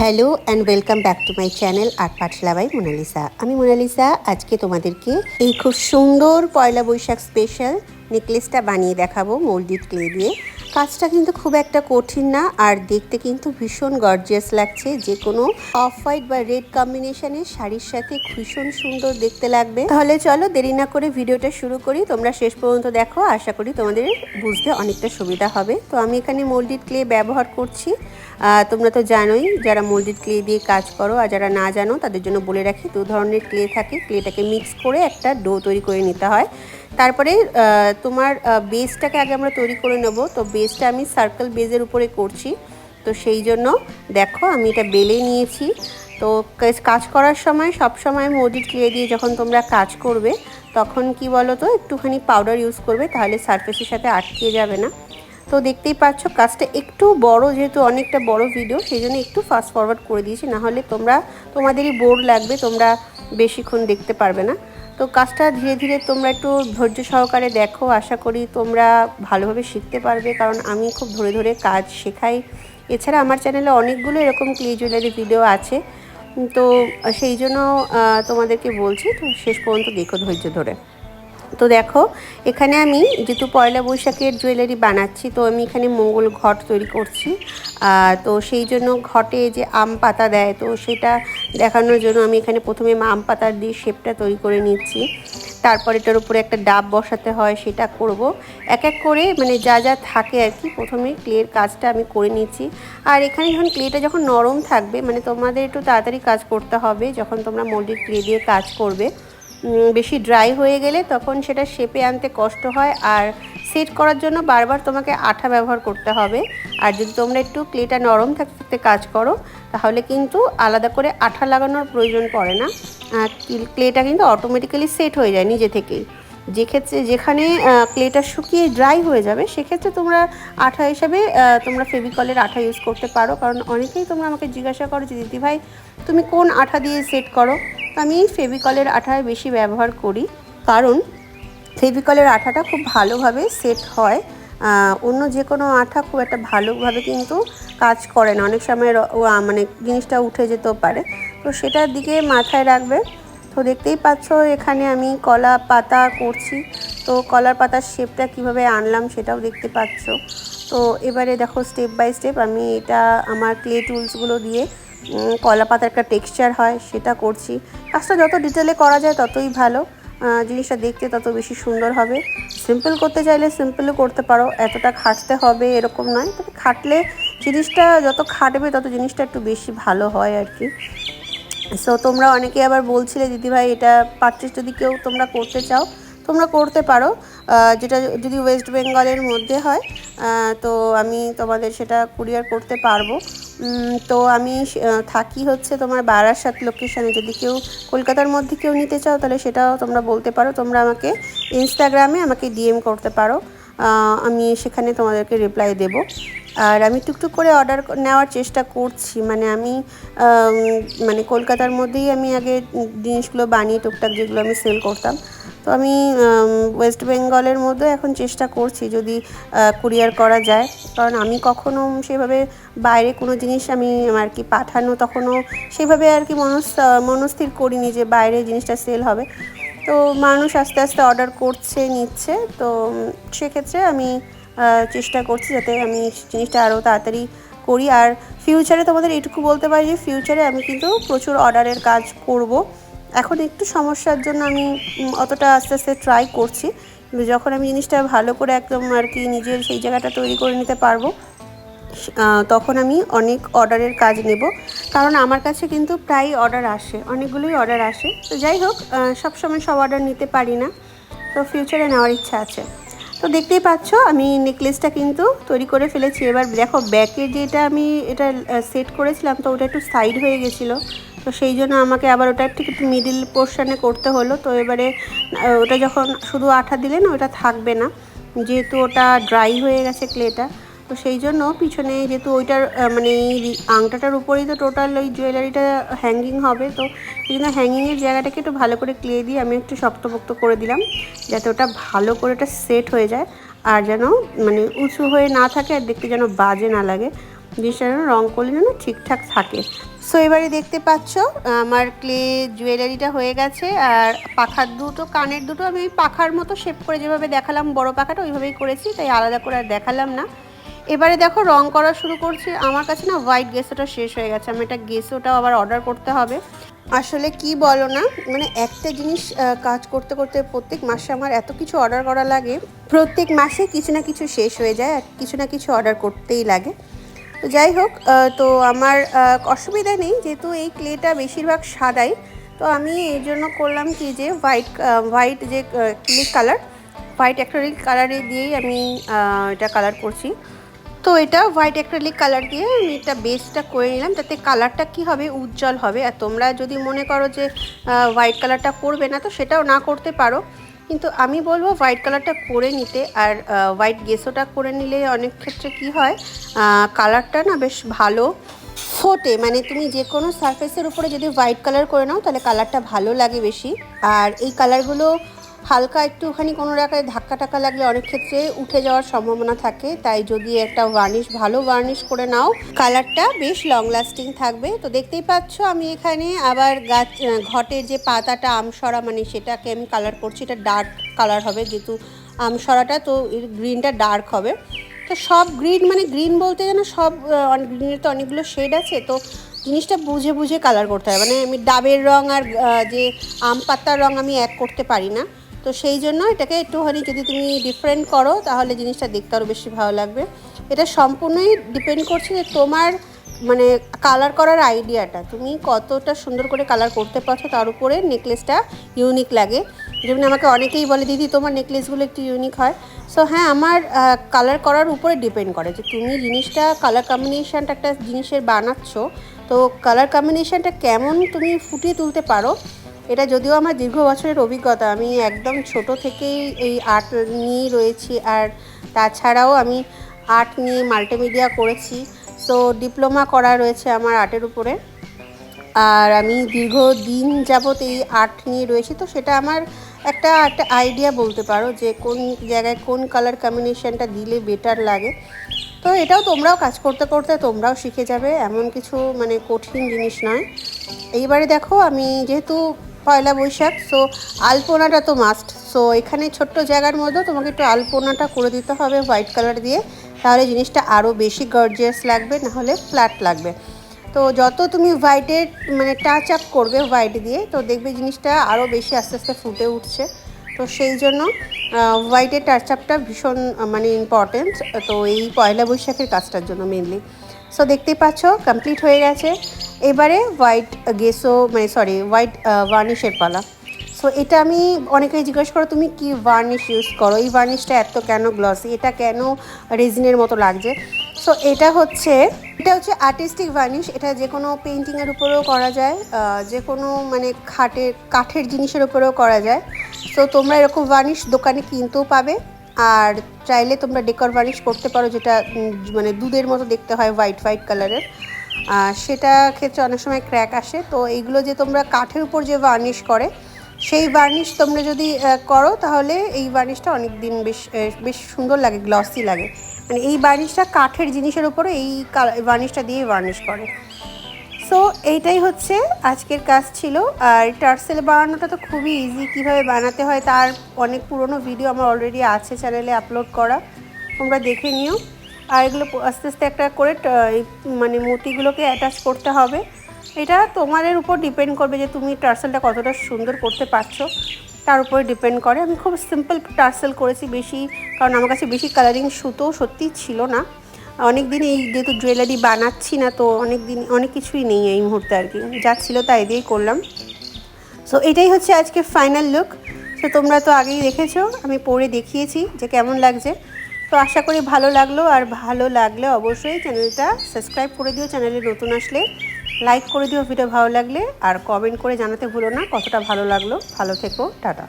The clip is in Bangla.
Hello and welcome back to my channel art Pathshala by Monalisa. আমি মোনালিসা, আজকে তোমাদেরকে এই খুব সুন্দর পয়লা বৈশাখ স্পেশাল নেকলেসটা বানিয়ে দেখাবো মোল্ডিড ক্লে দিয়ে। কাজটা কিন্তু খুব একটা কঠিন না, আর দেখতে কিন্তু ভীষণ গর্জিয়াস লাগছে। যে কোনো অফ হোয়াইট বা রেড কম্বিনেশনে শাড়ির সাথে ভীষণ সুন্দর দেখতে লাগবে। তাহলে চলো দেরি না করে ভিডিওটা শুরু করি। তোমরা শেষ পর্যন্ত দেখো, আশা করি তোমাদের বুঝতে অনেকটা সুবিধা হবে। তো আমি এখানে মোল্ডিড ক্লে ব্যবহার করছি। তোমরা তো জানোই, যারা মোল্ডেড ক্লে দিয়ে কাজ করো আর যারা না জানো, তাদের জন্য বলে রাখি, দু ধরনের ক্লে থাকে। ক্লেটাকে মিক্স করে একটা ডো তৈরি করে নিতে হয়। তারপরে তোমার বেসটাকে আগে আমরা তৈরি করে নেব। তো বেসটা আমি সার্কেল বেজের উপরে করছি। তো সেই জন্য, দেখো, আমি এটা বেলে নিয়েছি। তো কাজ- করার সময়, সব সময় মোল্ডেড ক্লে দিয়ে যখন তোমরা কাজ করবে, তখন কি বলো তো একটুখানি পাউডার ইউজ করবে, তাহলে সারফেসের সাথে আটকে যাবে না। তো দেখতেই পাচ্ছ, কাজটা একটু বড়, যেহেতু অনেকটা বড় ভিডিও সেই জন্য একটু ফাস্ট ফরওয়ার্ড করে দিয়েছি। না হলে তোমরা, তোমাদেরই বোর লাগবে, তোমরা বেশিক্ষণ দেখতে পারবে না। তো কাজটা ধীরে ধীরে তোমরা একটু ধৈর্য সহকারে দেখো, আশা করি তোমরা ভালোভাবে শিখতে পারবে, কারণ আমি খুব ধরে ধরে কাজ শেখাই। এছাড়া আমার চ্যানেলে অনেকগুলো এরকম ক্লে জুয়েলারি ভিডিও আছে। তো সেই জন্য তোমাদেরকে বলছি, তো শেষ পর্যন্ত দেখো ধৈর্য ধরে। তো দেখো, এখানে আমি যেহেতু পয়লা বৈশাখের জুয়েলারি বানাচ্ছি, তো আমি এখানে মঙ্গল ঘট তৈরি করছি। তো সেই জন্য ঘটে যে আম পাতা দেয়, তো সেটা দেখানোর জন্য আমি এখানে প্রথমে আম পাতা দিয়ে শেপটা তৈরি করে নিচ্ছি। তারপর এটার উপরে একটা ডাব বসাতে হয়, সেটা করব। এক এক করে মানে যা যা থাকে আর কি, প্রথমে ক্লের কাজটা আমি করে নিচ্ছি। আর এখানে যখন ক্লেটা যখন নরম থাকবে মানে তোমাদের একটু তাড়াতাড়ি কাজ করতে হবে, যখন তোমরা মোল্ডেড ক্লে দিয়ে কাজ করবে বেশি ড্রাই হয়ে গেলে তখন সেটা শেপে আনতে কষ্ট হয়। আর সেট করার জন্য বারবার তোমাকে আঠা ব্যবহার করতে হবে। আর যদি তোমরা একটু ক্লেটা নরম থাকতে কাজ করো, তাহলে কিন্তু আলাদা করে আঠা লাগানোর প্রয়োজন পড়ে না। ক্লেটা কিন্তু অটোমেটিক্যালি সেট হয়ে যায় নিজে থেকেই। যে ক্ষেত্রে যেখানে ক্লেটা শুকিয়ে ড্রাই হয়ে যাবে, সেক্ষেত্রে তোমরা আঠা হিসাবে তোমরা ফেভিকলের আঠা ইউজ করতে পারো। কারণ অনেকেই তোমরা আমাকে জিজ্ঞাসা করো যে, দিদি ভাই, তুমি কোন আঠা দিয়ে সেট করো? তো আমি ফেভিকলের আঠায় বেশি ব্যবহার করি। কারণ ফেভিকলের আঠাটা খুব ভালোভাবে সেট হয়। অন্য যে কোনো আঠা খুব একটা ভালোভাবে কিন্তু কাজ করে না। অনেক সময় মানে জিনিসটা উঠে যেতেও পারে। তো সেটার দিকে মাথায় রাখবে। তো দেখতেই পাচ্ছ, এখানে আমি কলা পাতা করছি। তো কলার পাতার শেপটা কীভাবে আনলাম সেটাও দেখতে পাচ্ছ। তো এবারে দেখো স্টেপ বাই স্টেপ আমি এটা আমার ক্লে টুলসগুলো দিয়ে কলা পাতার একটা টেক্সচার হয়, সেটা করছি। কাজটা যত ডিটেলে করা যায় ততই ভালো। জিনিসটা দেখতে তত বেশি সুন্দর হবে। সিম্পল করতে চাইলে সিম্পলও করতে পারো। এতটা খাটতে হবে এরকম নয়। তবে খাটলে জিনিসটা যত খাটবে তত জিনিসটা একটু বেশি ভালো হয় আর কি। সো তোমরা অনেকে আবার বলছিলে, দিদিভাই, এটা পারচেস যদি কেউ তোমরা করতে চাও, তোমরা করতে পারো। যেটা যদি ওয়েস্ট বেঙ্গলের মধ্যে হয় তো আমি তোমাদের সেটা কুরিয়ার করতে পারব। তো আমি থাকি হচ্ছে তোমার বারাসাত লোকেশানে যদি কেউ কলকাতার মধ্যে কেউ নিতে চাও, তাহলে সেটাও তোমরা বলতে পারো। তোমরা আমাকে ইনস্টাগ্রামে আমাকে ডিএম করতে পারো। আমি সেখানে তোমাদেরকে রিপ্লাই দেবো। আর আমি টুকটুক করে অর্ডার নেওয়ার চেষ্টা করছি। মানে আমি মানে কলকাতার মধ্যেই আমি আগে জিনিসগুলো বানিয়ে টুকটাক যেগুলো আমি সেল করতাম। তো আমি ওয়েস্ট বেঙ্গলের মধ্যে এখন চেষ্টা করছি যদি কুরিয়ার করা যায়। কারণ আমি কখনো সেভাবে বাইরে কোনো জিনিস আমি আর কি পাঠানো তখনও সেভাবে আর কি মনস মনস্থির করিনি যে বাইরে জিনিসটা সেল হবে। তো মানুষ আস্তে আস্তে অর্ডার করছে, নিচ্ছে। তো সেক্ষেত্রে আমি চেষ্টা করছি যাতে আমি জিনিসটা আরও তাড়াতাড়ি করি। আর ফিউচারে তোমাদের এটুকু বলতে পারি যে ফিউচারে আমি কিন্তু প্রচুর অর্ডারের কাজ করব। এখন একটু সমস্যার জন্য আমি অতটা আস্তে আস্তে ট্রাই করছি। যখন আমি জিনিসটা ভালো করে একদম আর কি নিজের সেই জায়গাটা তৈরি করে নিতে পারব তখন আমি অনেক অর্ডারের কাজ নেব। কারণ আমার কাছে কিন্তু প্রায় অর্ডার আসে, অনেকগুলোই অর্ডার আসে। তো যাই হোক সবসময় সব অর্ডার নিতে পারি না। তো ফিউচারে নেওয়ার ইচ্ছা আছে। তো দেখতেই পাচ্ছ, আমি নেকলেসটা কিন্তু তৈরি করে ফেলেছি। এবার দেখো ব্যাকে যেটা আমি এটা সেট করেছিলাম, তো ওটা একটু সাইড হয়ে গেছিল। তো সেই জন্য আমাকে আবার ওটা ঠিক একটু মিডিল পোর্শানে করতে হলো। তো এবারে ওটা যখন শুধু আঠা দিলে না, ওটা থাকবে না। যেহেতু ওটা ড্রাই হয়ে গেছে ক্লেটা তো সেই জন্য পিছনে যেহেতু ওইটার মানে আংটাটার উপরেই তো টোটাল ওই জুয়েলারিটা হ্যাঙ্গিং হবে, তো সেই জন্য হ্যাঙ্গিংয়ের জায়গাটাকে একটু ভালো করে ক্লে দিয়ে আমি একটু শক্তপোক্ত করে দিলাম, যাতে ওটা ভালো করে ওটা সেট হয়ে যায় আর যেন মানে উঁচু হয়ে না থাকে আর দেখতে যেন বাজে না লাগে। জিনিসটা যেন রঙ করলে যেন ঠিকঠাক থাকে। সো এবারে দেখতে পাচ্ছ, আমার ক্লে জুয়েলারিটা হয়ে গেছে আর পাখার দুটো, কানের দুটো আমি পাখার মতো শেপ করে যেভাবে দেখালাম, বড় পাখাটা ওইভাবেই করেছি, তাই আলাদা করে আর দেখালাম না। এবারে দেখো রং করা শুরু করছি। আমার কাছে না হোয়াইট গেসোটা শেষ হয়ে গেছে। আমি এটা গেসোটাও আবার অর্ডার করতে হবে। আসলে কি বলো না মানে একটা জিনিস কাজ করতে করতে প্রত্যেক মাসে আমার এত কিছু অর্ডার করা লাগে। প্রত্যেক মাসে কিছু না কিছু শেষ হয়ে যায়, আর কিছু না কিছু অর্ডার করতেই লাগে। তো যাই হোক তো আমার অসুবিধা নেই, যেহেতু এই ক্লেটা বেশিরভাগ সাদাই। তো আমি এই জন্য করলাম কি যে হোয়াইট হোয়াইট যে ক্লে কালার হোয়াইট অ্যাক্রেলিক কালারে দিয়েই আমি এটা কালার করছি। তো এটা হোয়াইট অ্যাক্রেলিক কালার দিয়ে আমি এটা বেসটা করে নিলাম। তাতে কালারটা কি হবে? উজ্জ্বল হবে। আর তোমরা যদি মনে করো যে হোয়াইট কালারটা করবে না, তো সেটাও না করতে পারো। কিন্তু আমি বলব হোয়াইট কালারটা করে নিতে। আর হোয়াইট গেসোটা করে নিলে অনেক ক্ষেত্রে কি হয় কালারটা না বেশ ভালো ফোটে। মানে তুমি যে কোনো সারফেসের উপরে যদি হোয়াইট কালার করে নাও, তাহলে কালারটা ভালো লাগে বেশি। আর এই কালারগুলো হালকা একটুখানি কোনো রকমের ধাক্কা টাক্কা লাগলে অনেক ক্ষেত্রে উঠে যাওয়ার সম্ভাবনা থাকে। তাই যদি একটা ভার্নিশ ভালো ভার্নিশ করে নাও কালারটা বেশ লং লাস্টিং থাকবে। তো দেখতেই পাচ্ছ আমি এখানে আবার গাছ ঘটের যে পাতাটা আমসরা মানে সেটাকে আমি কালার করছি, এটা ডার্ক কালার হবে যেহেতু আমসরাটা, তো এর গ্রিনটা ডার্ক হবে। তো সব গ্রিন মানে গ্রিন বলতে যেন সব গ্রিনের তো অনেকগুলো শেড আছে, তো জিনিসটা বুঝে বুঝে কালার করতে হয়। মানে আমি ডাবের রং আর যে আম পাতার রং আমি এক করতে পারি না। তো সেই জন্য এটাকে একটুখানি যদি তুমি ডিফারেন্ট করো, তাহলে জিনিসটা দেখতে আরও বেশি ভালো লাগবে। এটা সম্পূর্ণই ডিপেন্ড করছে যে তোমার মানে কালার করার আইডিয়াটা তুমি কতটা সুন্দর করে কালার করতে পারছ, তার উপরে নেকলেসটা ইউনিক লাগে। যেমন আমাকে অনেকেই বলে, দিদি, তোমার নেকলেসগুলো একটু ইউনিক হয়। সো হ্যাঁ আমার কালার করার উপরে ডিপেন্ড করে যে তুমি জিনিসটা কালার কম্বিনেশনটা একটা জিনিসের বানাচ্ছ। তো কালার কম্বিনেশনটা কেমন তুমি ফুটিয়ে তুলতে পারো এটা যদিও আমার দীর্ঘ বছরের অভিজ্ঞতা, আমি একদম ছোট থেকেই এই আর্ট নিয়েই রয়েছি আর তাছাড়াও আমি আর্ট নিয়ে মাল্টিমিডিয়া করেছি সো ডিপ্লোমা করা রয়েছে আমার আর্টের উপরে। আর আমি দীর্ঘ দিন যাবত এই আর্ট নিয়ে রয়েছি, তো সেটা আমার একটা একটা আইডিয়া বলতে পারো যে কোন জায়গায় কোন কালার কম্বিনেশনটা দিলে বেটার লাগে। তো এটাও তোমরাও কাজ করতে করতে তোমরাও শিখে যাবে, এমন কিছু মানে কঠিন জিনিস নয়। এইবারে দেখো আমি যেহেতু পয়লা বৈশাখ সো আলপনাটা তো মাস্ট সো এখানে ছোট্ট জায়গার মধ্যে তোমাকে একটু আলপনাটা করে দিতে হবে হোয়াইট কালার দিয়ে। তাহলে জিনিসটা আরও বেশি গর্জিয়াস লাগবে, নাহলে ফ্ল্যাট লাগবে। তো যত তুমি হোয়াইটের মানে টাচ আপ করবে হোয়াইট দিয়ে, তো দেখবে জিনিসটা আরও বেশি আস্তে আস্তে ফুটে উঠছে। তো সেই জন্য হোয়াইটের টাচ আপটা ভীষণ মানে ইম্পর্টেন্ট তো এই পয়লা বৈশাখের কাজটার জন্য মেনলি সো দেখতেই পাচ্ছ কমপ্লিট হয়ে গেছে। এবারে হোয়াইট গেসো মানে সরি হোয়াইট ভার্নিশের পালা। সো এটা আমি অনেকেই জিজ্ঞেস করো, তুমি কি ভার্নিশ ইউজ করো? এই ভার্নিশটা এত কেন গ্লসি এটা কেন রেজিনের মতো লাগছে? সো এটা হচ্ছে এটা হচ্ছে আর্টিস্টিক ভার্নিশ এটা যে কোনো পেন্টিংয়ের উপরেও করা যায় যে কোনো মানে খাটের, কাঠের জিনিসের উপরেও করা যায়। সো তোমরা এরকম ভার্নিশ দোকানে কিনতেও পাবে, আর চাইলে তোমরা ডেকর ভার্নিশ করতে পারো, যেটা মানে দুধের মতো দেখতে হয় হোয়াইট হোয়াইট কালারের সেটা ক্ষেত্রে অনেক সময় ক্র্যাক আসে। তো এইগুলো যে তোমরা কাঠের উপর যে ভার্নিশ করে, সেই ভার্নিশ তোমরা যদি করো, তাহলে এই ভার্নিশটা অনেক দিন বেশ বেশ সুন্দর লাগে গ্লসি লাগে। মানে এই ভার্নিশটা কাঠের জিনিসের উপরে এই ভার্নিশটা দিয়ে ভার্নিশ করে। সো এইটাই হচ্ছে আজকের কাজ ছিল। আর টার্সেল বানানোটা তো খুবই ইজি কীভাবে বানাতে হয়, তার অনেক পুরনো ভিডিও আমার অলরেডি আছে চ্যানেলে আপলোড করা। তোমরা দেখে নিও। আর এগুলো আস্তে আস্তে একটা করে মানে মতিগুলোকে অ্যাটাচ করতে হবে। এটা তোমাদের উপর ডিপেন্ড করবে যে তুমি টার্সেলটা কতটা সুন্দর করতে পারছ। তার উপরে ডিপেন্ড করে। আমি খুব সিম্পল টার্সেল করেছি বেশি, কারণ আমার কাছে বেশি কালারিং সুতো সত্যিই ছিল না। অনেক দিন এই যেহেতু জুয়েলারি বানাচ্ছি না, তো অনেক দিন অনেক কিছুই নেই এই মুহূর্তে আর কি। যা ছিল তাই দিয়েই করলাম। সো এটাই হচ্ছে আজকে ফাইনাল লুক তো তোমরা তো আগেই দেখেছ, আমি পরে দেখিয়েছি যে কেমন লাগছে। তো আশা করি ভালো লাগল, আর ভালো লাগলে অবশ্যই চ্যানেলটা সাবস্ক্রাইব করে দিও, চ্যানেলে নতুন আসলে লাইক করে দিও, ভিডিও ভালো লাগলে, আর কমেন্ট করে জানাতে ভুলো না কতটা ভালো লাগল। ভালো থেকো, টাটা।